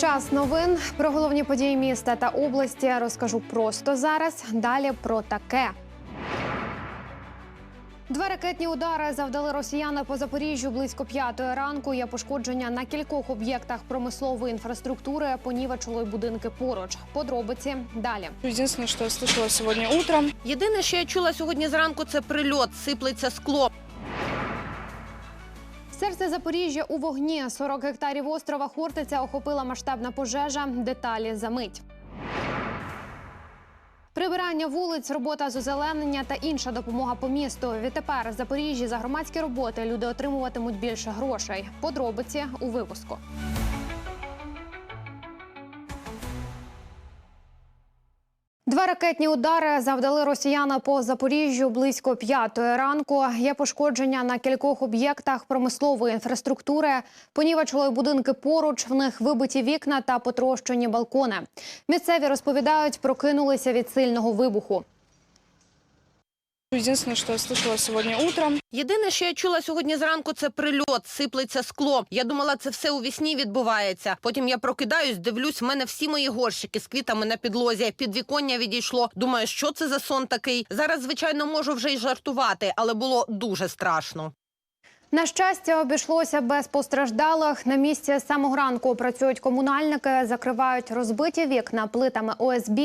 Час новин про головні події міста та області розкажу просто зараз. Далі про таке. Два ракетні удари завдали росіяни по Запоріжжю близько п'ятої ранку. Є пошкодження на кількох об'єктах промислової інфраструктури. Понівечили й будинки поруч. Подробиці далі. Единственное, что я слышала сегодня утром, Єдине, що я чула сьогодні зранку, це прильот, сиплеться скло. Серце Запоріжжя у вогні. 40 гектарів острова Хортиця охопила масштабна пожежа. Деталі за мить. Прибирання вулиць, робота з озеленення та інша допомога по місту. Відтепер Запоріжжі за громадські роботи люди отримуватимуть більше грошей. Подробиці у випуску. Два ракетні удари завдали росіяни по Запоріжжю близько п'ятої ранку. Є пошкодження на кількох об'єктах промислової інфраструктури. Понівечили будинки поруч. В них вибиті вікна та потрощені балкони. Місцеві розповідають, прокинулися від сильного вибуху. Единственное, что я слышала сегодня утром, Єдине, що я чула сьогодні зранку, це прильот, сиплеться скло. Я думала, це все у вісні відбувається. Потім я прокидаюсь, дивлюсь, в мене всі мої горщики з квітами на підлозі. Підвіконня відійшло. Думаю, що це за сон такий. Зараз, звичайно, можу вже й жартувати, але було дуже страшно. На щастя, обійшлося без постраждалих. На місці з самого ранку працюють комунальники, закривають розбиті вікна плитами ОСБ.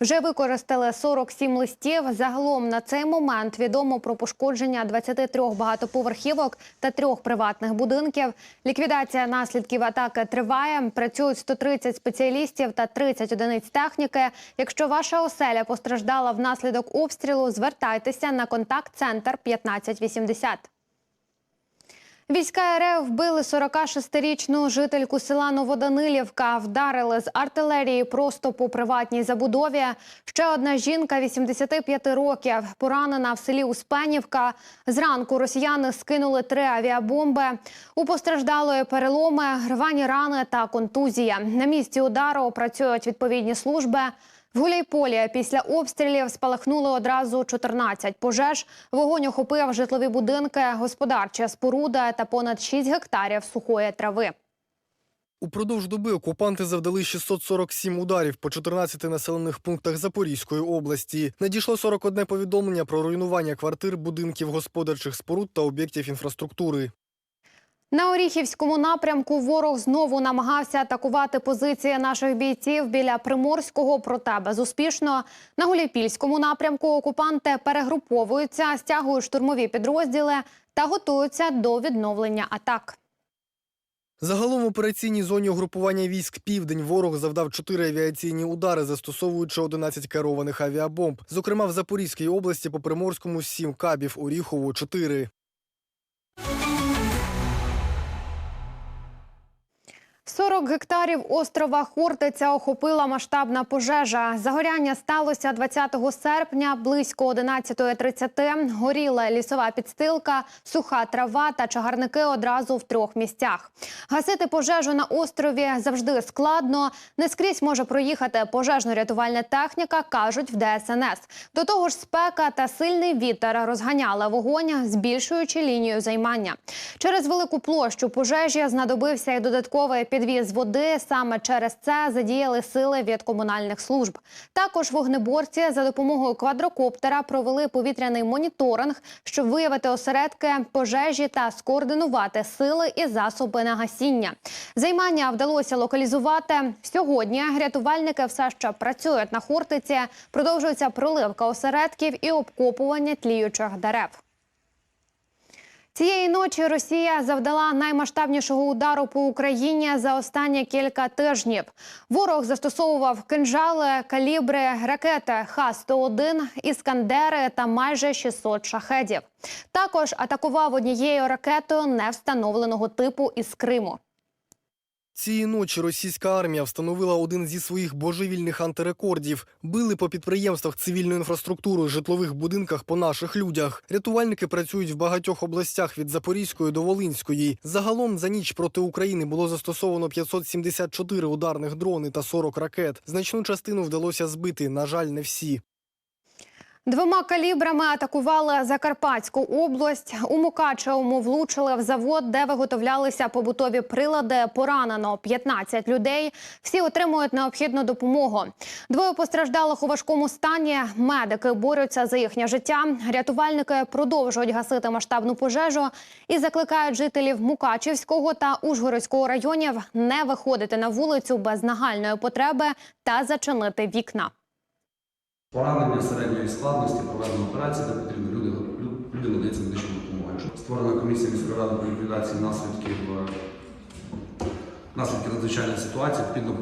Вже використали 47 листів. Загалом на цей момент відомо про пошкодження 23 багатоповерхівок та трьох приватних будинків. Ліквідація наслідків атаки триває. Працюють 130 спеціалістів та 30 одиниць техніки. Якщо ваша оселя постраждала внаслідок обстрілу, звертайтеся на контакт-центр 1580. Війська РФ вбили 46-річну жительку села Новоданилівка. Вдарили з артилерії просто по приватній забудові. Ще одна жінка 85 років, поранена в селі Успенівка. Зранку росіяни скинули три авіабомби. У постраждалої переломи, рвані рани та контузія. На місці удару працюють відповідні служби. В Гуляйполі після обстрілів спалахнуло одразу 14 пожеж. Вогонь охопив житлові будинки, господарча споруда та понад 6 гектарів сухої трави. Упродовж доби окупанти завдали 647 ударів по 14 населених пунктах Запорізької області. Надійшло 41 повідомлення про руйнування квартир, будинків, господарчих споруд та об'єктів інфраструктури. На Оріхівському напрямку ворог знову намагався атакувати позиції наших бійців біля Приморського, проте безуспішно. На Гуляйпільському напрямку окупанти перегруповуються, стягують штурмові підрозділи та готуються до відновлення атак. Загалом в операційній зоні угрупування військ Південь ворог завдав 4 авіаційні удари, застосовуючи 11 керованих авіабомб. Зокрема, в Запорізькій області по Приморському 7 кабів, Оріхову 4. 40 гектарів острова Хортиця охопила масштабна пожежа. Загоряння сталося 20 серпня близько 11.30. Горіла лісова підстилка, суха трава та чагарники одразу в трьох місцях. Гасити пожежу на острові завжди складно. Не скрізь може проїхати пожежно-рятувальна техніка, кажуть в ДСНС. До того ж, спека та сильний вітер розганяли вогонь, збільшуючи лінію займання. Через велику площу пожежі знадобився і додатковий підвіз води. Саме через це задіяли сили від комунальних служб. Також вогнеборці за допомогою квадрокоптера провели повітряний моніторинг, щоб виявити осередки пожежі та скоординувати сили і засоби на гасіння. Займання вдалося локалізувати сьогодні. Рятувальники все ще працюють на Хортиці. Продовжується проливка осередків і обкопування тліючих дерев. Цієї ночі Росія завдала наймасштабнішого удару по Україні за останні кілька тижнів. Ворог застосовував кинжали, калібри, ракети Х-101, іскандери та майже 600 шахедів. Також атакував однією ракетою невстановленого типу із Криму. Цієї ночі російська армія встановила один зі своїх божевільних антирекордів. Били по підприємствах цивільної інфраструктури, житлових будинках по наших людях. Рятувальники працюють в багатьох областях від Запорізької до Волинської. Загалом за ніч проти України було застосовано 574 ударних дрони та 40 ракет. Значну частину вдалося збити. На жаль, не всі. Двома калібрами атакували Закарпатську область. У Мукачевому влучили в завод, де виготовлялися побутові прилади. Поранено 15 людей. Всі отримують необхідну допомогу. Двоє постраждалих у важкому стані. Медики борються за їхнє життя. Рятувальники продовжують гасити масштабну пожежу і закликають жителів Мукачівського та Ужгородського районів не виходити на вулицю без нагальної потреби та зачинити вікна. Поранення середньої складності, проведена операція, де потрібно люди, лю- люди надається медична допомога. Створена комісія міської ради по ліквідації наслідків, е, наслідків надзвичайної ситуації. Відповідно,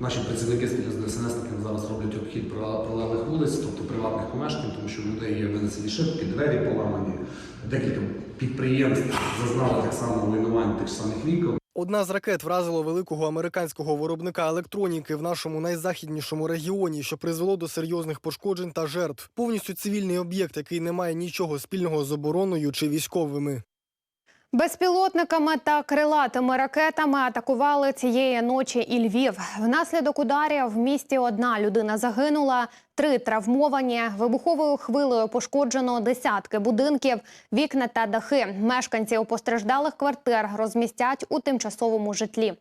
наші працівники спільно з ДСНСниками зараз роблять обхід прилеглих вулиць, тобто приватних помешкань, тому що в людей є винесені шибки, двері поламані. Декілька підприємств зазнали так само руйнувань тих самих вікон. Одна з ракет вразила великого американського виробника електроніки в нашому найзахіднішому регіоні, що призвело до серйозних пошкоджень та жертв. Повністю цивільний об'єкт, який не має нічого спільного з обороною чи військовими. Безпілотниками та крилатими ракетами атакували цієї ночі і Львів. Внаслідок ударів в місті одна людина загинула, три травмовані. Вибуховою хвилею пошкоджено десятки будинків, вікна та дахи. Мешканців постраждалих квартир розмістять у тимчасовому житлі.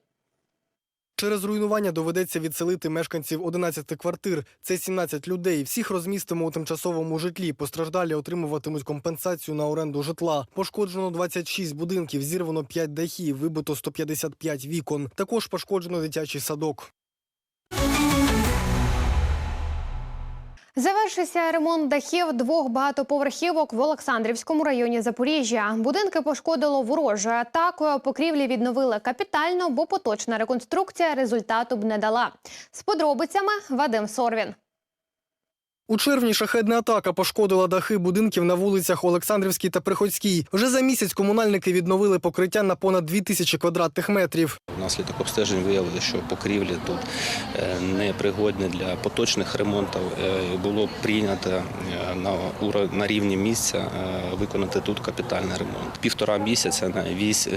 Через руйнування доведеться відселити мешканців 11 квартир. Це 17 людей. Всіх розмістимо у тимчасовому житлі. Постраждалі отримуватимуть компенсацію на оренду житла. Пошкоджено 26 будинків, зірвано 5 дахів, вибито 155 вікон. Також пошкоджено дитячий садок. Завершився ремонт дахів двох багатоповерхівок в Олександрівському районі Запоріжжя. Будинки пошкодило ворожою атакою. Покрівлі відновили капітально, бо поточна реконструкція результату б не дала. З подробицями Вадим Сорвін. У червні шахедна атака пошкодила дахи будинків на вулицях Олександрівській та Приходській. Вже за місяць комунальники відновили покриття на понад 2000 квадратних метрів. Внаслідок обстежень виявили, що покрівлі тут е, непригодні для поточних ремонтів. Е, Було прийнято е, на, рівні місця виконати тут капітальний ремонт. Півтора місяця на весь,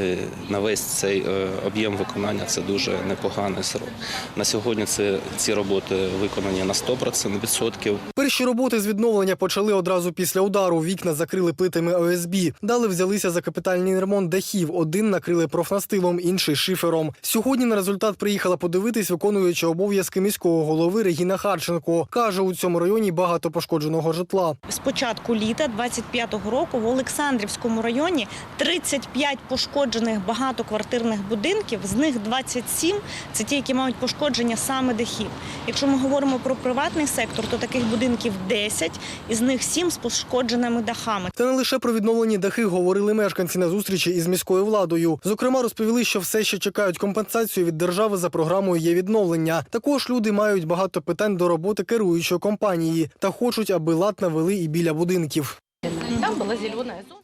на весь цей об'єм виконання це дуже непоганий срок. На сьогодні це, ці роботи виконані на 100% відсотків. Перші роботи з відновлення почали одразу після удару. Вікна закрили плитами ОСБ. Далі взялися за капітальний ремонт дахів. Один накрили профнастилом, інший шифером. Сьогодні на результат приїхала подивитись виконуюча обов'язки міського голови Регіна Харченко. Каже, у цьому районі багато пошкодженого житла. З початку літа 25-го року в Олександрівському районі 35 пошкоджених багатоквартирних будинків, з них 27 – це ті, які мають пошкодження саме дахів. Якщо ми говоримо про приватний сектор, то таких будинків 10, із них 7 з пошкодженими дахами. Та не лише про відновлені дахи говорили мешканці на зустрічі із міською владою. Зокрема, розповіли, що все ще чекають компенсацію від держави за програмою є відновлення. Також люди мають багато питань до роботи керуючої компанії та хочуть, аби лад навели і біля будинків.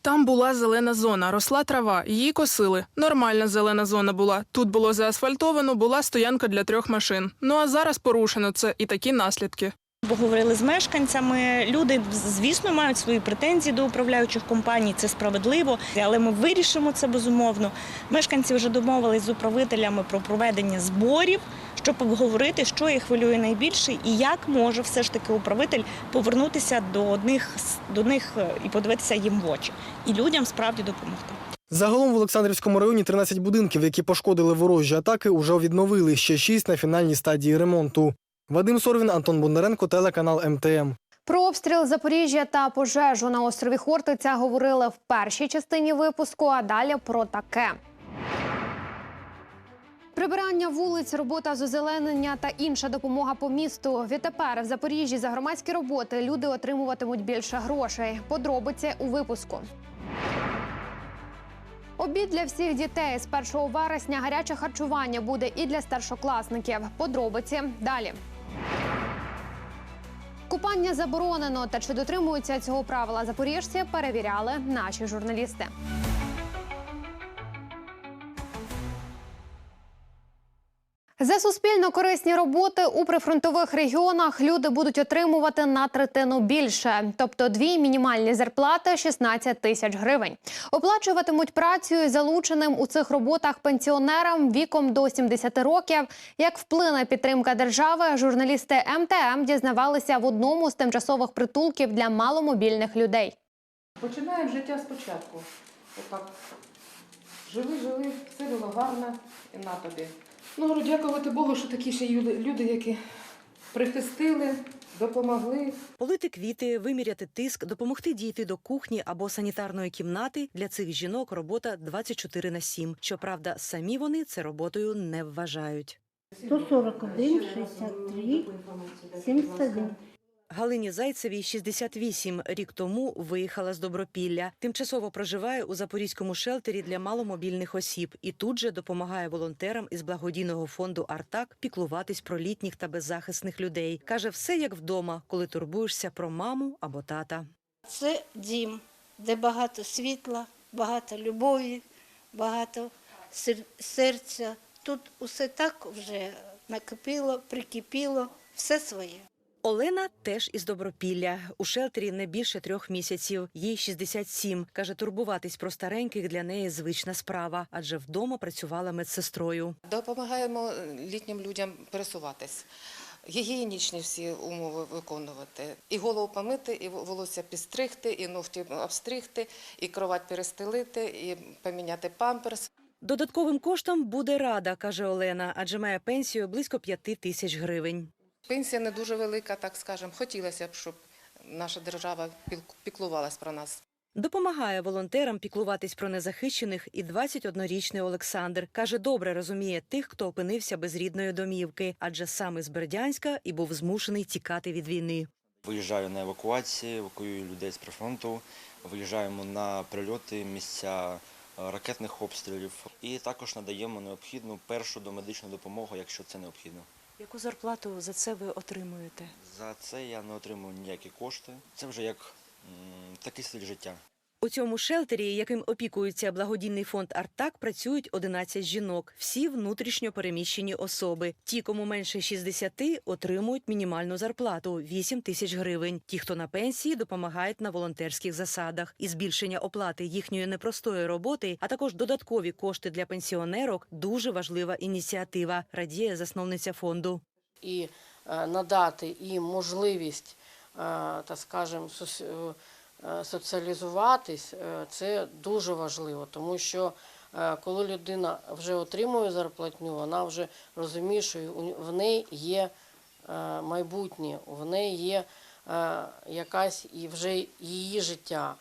Там була зелена зона, росла трава, її косили. Нормальна зелена зона була. Тут було заасфальтовано, була стоянка для трьох машин. Ну а зараз порушено це і такі наслідки. Бо говорили з мешканцями. Люди, звісно, мають свої претензії до управляючих компаній. Це справедливо, але ми вирішимо це безумовно. Мешканці вже домовились з управителями про проведення зборів, щоб обговорити, що їх хвилює найбільше, і як може все ж таки управитель повернутися до них до них е, і подивитися їм в очі, і людям справді допомогти. Загалом в Олександрівському районі 13 будинків, які пошкодили ворожі атаки, уже відновили. Ще 6 на фінальній стадії ремонту. Вадим Сорвін, Антон Бондаренко, телеканал МТМ. Про обстріл Запоріжжя та пожежу на острові Хортиця говорили в першій частині випуску, а далі про таке. Прибирання вулиць, робота з озеленення та інша допомога по місту. Відтепер в Запоріжжі за громадські роботи люди отримуватимуть більше грошей. Подробиці у випуску. Обід для всіх дітей з 1 вересня гаряче харчування буде і для старшокласників. Подробиці далі. Купання заборонено. Та чи дотримуються цього правила запоріжці, перевіряли наші журналісти. За суспільно корисні роботи у прифронтових регіонах люди будуть отримувати на третину більше, тобто дві мінімальні зарплати 16 тисяч гривень. Оплачуватимуть працю залученим у цих роботах пенсіонерам віком до 70 років. Як вплине підтримка держави, журналісти МТМ дізнавалися в одному з тимчасових притулків для маломобільних людей. Починаємо життя спочатку. Отак. Жили, жили, все було гарно і на тобі. Ну, дякувати Богу, що такі ще люди, люди, які прихистили, допомогли. Полити квіти, виміряти тиск, допомогти дійти до кухні або санітарної кімнати для цих жінок робота 24 на 7. Щоправда, самі вони це роботою не вважають. 141, 63, 71. Галині Зайцевій 68 рік тому виїхала з Добропілля. Тимчасово проживає у запорізькому шелтері для маломобільних осіб і тут же допомагає волонтерам із благодійного фонду Артак піклуватись про літніх та беззахисних людей. каже, все як вдома, коли турбуєшся про маму або тата. Це дім, де багато світла, багато любові, багато сер- серця. Тут усе так вже накипіло, прикипіло, все своє. Олена теж із Добропілля. У шелтері не більше трьох місяців. Їй 67. Каже, турбуватись про стареньких для неї звична справа, адже вдома працювала медсестрою. Допомагаємо літнім людям пересуватись. Гігієнічні всі умови виконувати. І голову помити, і волосся підстригти, і ногті обстригти, і кровать перестелити, і поміняти памперс. Додатковим коштом буде рада, каже Олена, адже має пенсію близько п'яти тисяч гривень. Пенсія не дуже велика, так скажемо. Хотілося б, щоб наша держава піклувалась про нас. Допомагає волонтерам піклуватись про незахищених і 21-річний Олександр. Каже, добре розуміє тих, хто опинився без рідної домівки, адже саме з Бердянська і був змушений тікати від війни. Виїжджаю на евакуації, евакуюю людей з прифронту, виїжджаємо на прильоти, місця е, ракетних обстрілів і також надаємо необхідну першу домедичну допомогу, якщо це необхідно. Яку зарплату за це ви отримуєте? За це я не отримую ніякі кошти. Це вже як такий стиль життя. У цьому шелтері, яким опікується благодійний фонд Артак, працюють 11 жінок. Всі внутрішньо переміщені особи. Ті, кому менше 60, отримують мінімальну зарплату 8 тисяч гривень. Ті, хто на пенсії, допомагають на волонтерських засадах. І збільшення оплати їхньої непростої роботи, а також додаткові кошти для пенсіонерок дуже важлива ініціатива. Радіє засновниця фонду. І е, надати їм можливість, е, так скажемо, е, соціалізуватись, е, це дуже важливо, тому що е, коли людина вже отримує зарплатню, вона вже розуміє, що в неї є е, майбутнє, в неї є е, якась і вже її життя.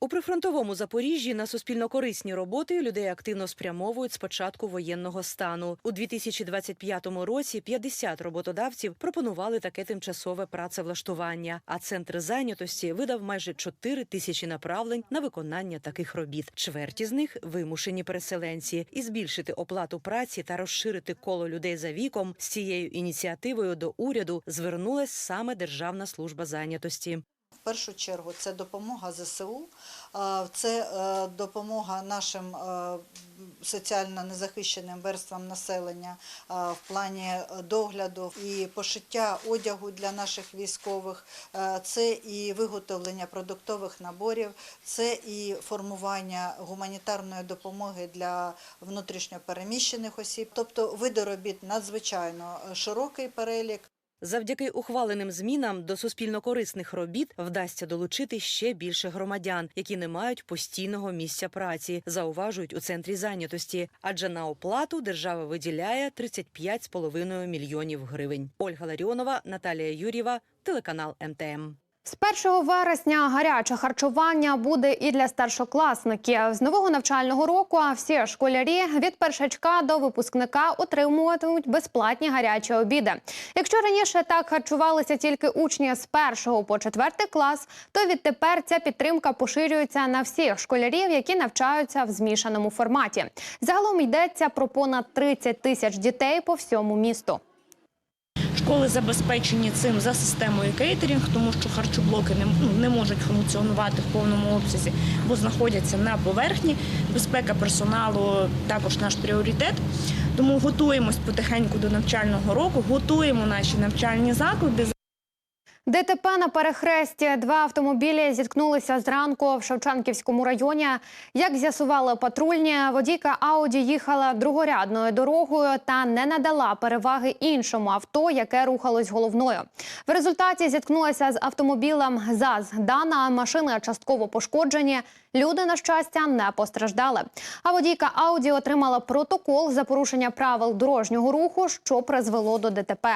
У прифронтовому Запоріжжі на суспільно-корисні роботи людей активно спрямовують з початку воєнного стану. У 2025 році 50 роботодавців пропонували таке тимчасове працевлаштування. А центр зайнятості видав майже 4 тисячі направлень на виконання таких робіт. Чверті з них вимушені переселенці. І збільшити оплату праці та розширити коло людей за віком з цією ініціативою до уряду звернулась саме Державна служба зайнятості. Першу чергу це допомога ЗСУ, це е, допомога нашим е, соціально незахищеним верствам населення в плані догляду і пошиття одягу для наших військових, Е, це і виготовлення продуктових наборів, це і формування гуманітарної допомоги для внутрішньопереміщених осіб. Тобто види робіт надзвичайно широкий перелік. Завдяки ухваленим змінам до суспільно-корисних робіт вдасться долучити ще більше громадян, які не мають постійного місця праці, зауважують у центрі зайнятості. Адже на оплату держава виділяє 35,5 мільйонів гривень. Ольга Ларіонова, Наталія Юрєва, телеканал МТМ. З 1 вересня гаряче харчування буде і для старшокласників. З нового навчального року всі школярі від першачка до випускника отримуватимуть безплатні гарячі обіди. Якщо раніше так харчувалися тільки учні з 1 по 4 клас, то відтепер ця підтримка поширюється на всіх школярів, які навчаються в змішаному форматі. Загалом йдеться про понад 30 тисяч дітей по всьому місту. Школи забезпечені цим за системою кейтерінг, тому що харчоблоки не, ну, не можуть функціонувати в повному обсязі, бо знаходяться на поверхні. Безпека персоналу також наш пріоритет. Тому готуємось потихеньку до навчального року, готуємо наші навчальні заклади. ДТП на перехресті. Два автомобілі зіткнулися зранку в Шевченківському районі. Як з'ясували патрульні, водійка Ауді їхала другорядною дорогою та не надала переваги іншому авто, яке рухалось головною. В результаті зіткнулася з автомобілем ЗАЗ. Дана машини частково пошкоджені. Люди, на щастя, не постраждали. А водійка Ауді отримала протокол за порушення правил дорожнього руху, що призвело до ДТП.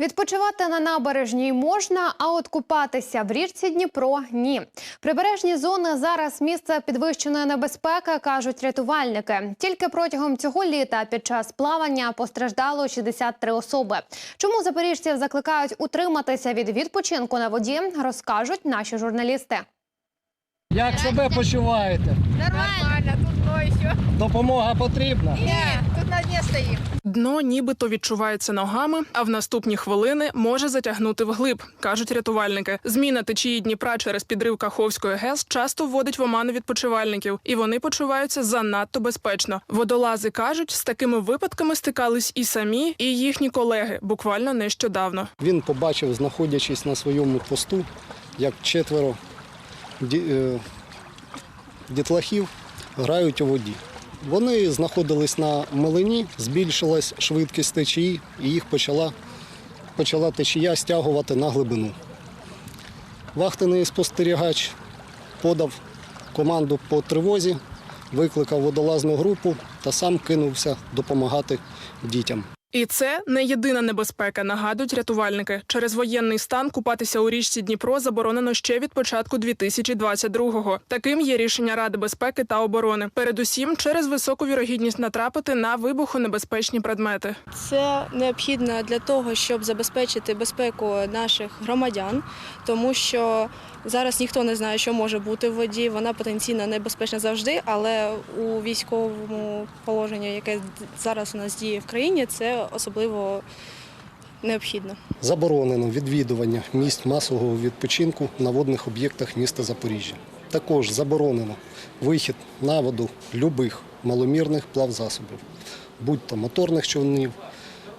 Відпочивати на набережній можна, а от купатися в річці Дніпро ні. Прибережні зони зараз місце підвищеної небезпеки, кажуть рятувальники. Тільки протягом цього літа під час плавання постраждало 63 особи. Чому запоріжців закликають утриматися від відпочинку на воді, розкажуть наші журналісти. Як себе почуваєте? Нормально, ночью. Допомога потрібна? Нет, тут на дне стоим. Дно нібито відчувається ногами, а в наступні хвилини може затягнути вглиб, кажуть рятувальники. Зміна течії Дніпра через підрив Каховської ГЕС часто вводить в оману відпочивальників, і вони почуваються занадто безпечно. Водолази кажуть, з такими випадками стикались і самі, і їхні колеги буквально нещодавно. Він побачив, знаходячись на своєму посту, як четверо е, дітлахів грають у воді. Вони знаходились на милині, збільшилась швидкість течії, і їх почала, почала течія стягувати на глибину. Вахтений спостерігач подав команду по тривозі, викликав водолазну групу та сам кинувся допомагати дітям. І це не єдина небезпека, нагадують рятувальники. Через воєнний стан купатися у річці Дніпро заборонено ще від початку 2022-го. Таким є рішення Ради безпеки та оборони. Передусім, через високу вірогідність натрапити на вибухонебезпечні предмети. Це необхідно для того, щоб забезпечити безпеку наших громадян, тому що зараз ніхто не знає, що може бути в воді. Вона потенційно небезпечна завжди, але у військовому положенні, яке зараз у нас діє в країні, це особливо необхідно. Заборонено відвідування місць масового відпочинку на водних об'єктах міста Запоріжжя. Також заборонено вихід на воду любих маломірних плавзасобів, будь-то моторних човнів,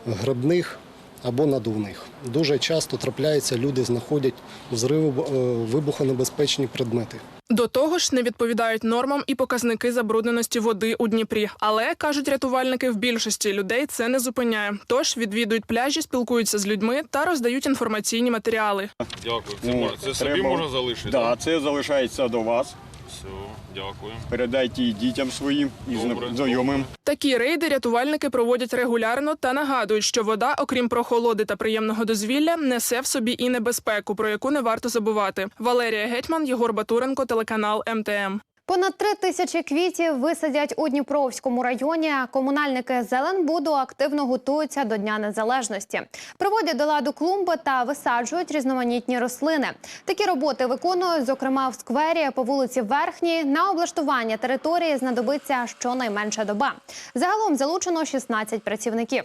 грибних або надувних. Дуже часто трапляється, люди знаходять взриви е, вибухонебезпечні предмети. До того ж, не відповідають нормам і показники забрудненості води у Дніпрі. Але кажуть рятувальники, в більшості людей це не зупиняє. Тож відвідують пляжі, спілкуються з людьми та роздають інформаційні матеріали. Дякую. Це, Ну, мож- це собі треба- можна залишити? Да, це залишається до вас. Все, дякую. Передайте і дітям своїм і Добре, знайомим. Такі рейди рятувальники проводять регулярно та нагадують, що вода, окрім прохолоди та приємного дозвілля, несе в собі і небезпеку, про яку не варто забувати. Валерія Гетьман, Єгор Батуренко, телеканал МТМ. Понад три тисячі квітів висадять у Дніпровському районі. Комунальники Зеленбуду активно готуються до Дня Незалежності. Приводять до ладу клумби та висаджують різноманітні рослини. Такі роботи виконують, зокрема в сквері по вулиці Верхній. На облаштування території знадобиться щонайменше доба. Загалом залучено 16 працівників.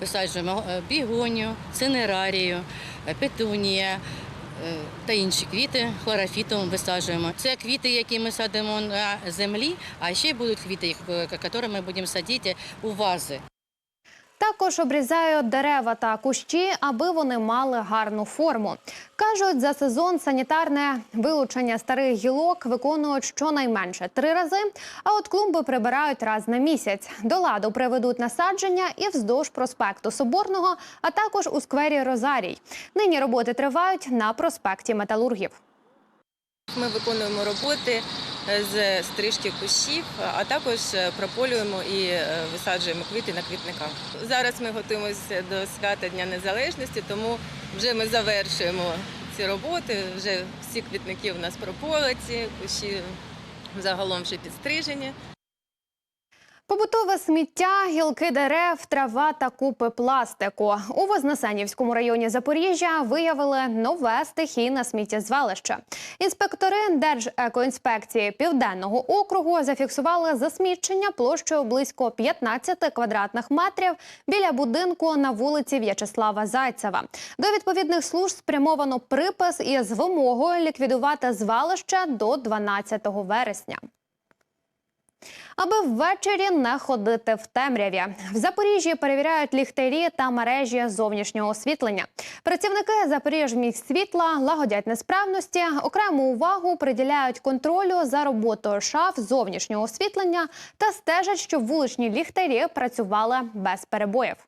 Висаджуємо е, бігонію, цинерарію, е, петунія та інші квіти хлорофітом висаджуємо. Це квіти, які ми садимо на землі, а ще будуть квіти, е, які ми будемо садити у вази. Також обрізають дерева та кущі, аби вони мали гарну форму. Кажуть, за сезон санітарне вилучення старих гілок виконують щонайменше три рази. А от клумби прибирають раз на місяць. До ладу приведуть насадження і вздовж проспекту Соборного, а також у сквері Розарій. Нині роботи тривають на проспекті Металургів. Ми виконуємо роботи з стрижки кущів, а також е, прополюємо і е, висаджуємо квіти на квітниках. Зараз ми готуємося до свята Дня Незалежності, тому вже ми завершуємо ці роботи. Вже всі квітники у нас прополиці, кущі загалом вже підстрижені. Побутове сміття, гілки дерев, трава та купи пластику. У Вознесенівському районі Запоріжжя виявили нове стихійне сміттєзвалище. Інспектори Держекоінспекції Південного округу зафіксували засмічення площею близько 15 квадратних метрів біля будинку на вулиці В'ячеслава Зайцева. До відповідних служб спрямовано припис із вимогою ліквідувати звалище до 12 вересня. Аби ввечері не ходити в темряві. В Запоріжжі перевіряють ліхтарі та мережі зовнішнього освітлення. Працівники Запоріжміськсвітла лагодять несправності, окрему увагу приділяють контролю за роботою шаф зовнішнього освітлення та стежать, щоб вуличні ліхтарі працювали без перебоїв.